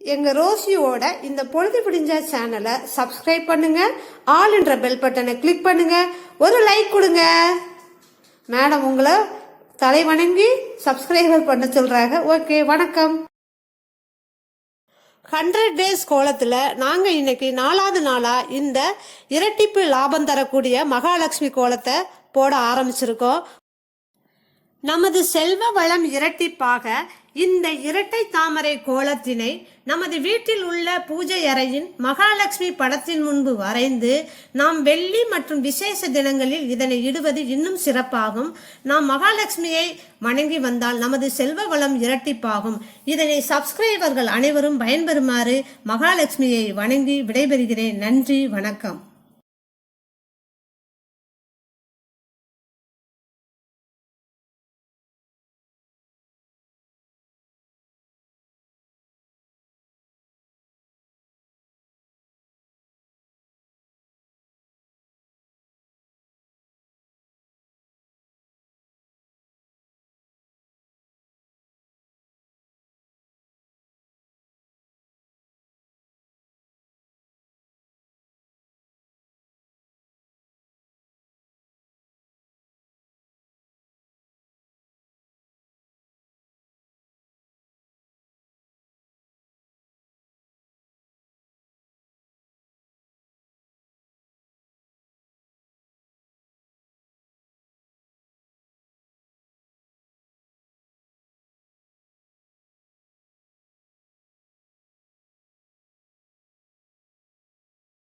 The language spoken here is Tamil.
எங்கள் ரோசியோட இந்த பொழுது பிடிஞ்ச சேனலை சப்ஸ்கிரைப் பண்ணுங்க. ஆல் என்ற பெல் பட்டனை கிளிக் பண்ணுங்க. ஒரு லைக் கொடுங்க. மேடம் உங்களை தலை வணங்கி சப்ஸ்கிரைபர் பண்ண சொல்றாங்க. ஓகே வணக்கம். ஹண்ட்ரட் டேஸ் கோலத்தில் நாங்கள் இன்னைக்கு நாலாவது நாளாக இந்த இரட்டிப்பு லாபம் தரக்கூடிய மகாலட்சுமி கோலத்தை போட ஆரம்பிச்சிருக்கோம். நமது செல்வ வளம் இரட்டிப்பாக இந்த இரட்டை தாமரை கோலத்தினை நமது வீட்டில் உள்ள பூஜை அறையின் மகாலட்சுமி படத்தின் முன்பு வரைந்து நாம் வெள்ளி மற்றும் விசேஷ தினங்களில் இதனை இடுவது இன்னும் சிறப்பாகும். நாம் மகாலட்சுமியை வணங்கி வந்தால் நமது செல்வ வளம் இரட்டிப்பாகும். இதனை சப்ஸ்கிரைபர்கள் அனைவரும் பயன்பெறுமாறு மகாலட்சுமியை வணங்கி விடைபெறுகிறேன். நன்றி வணக்கம்.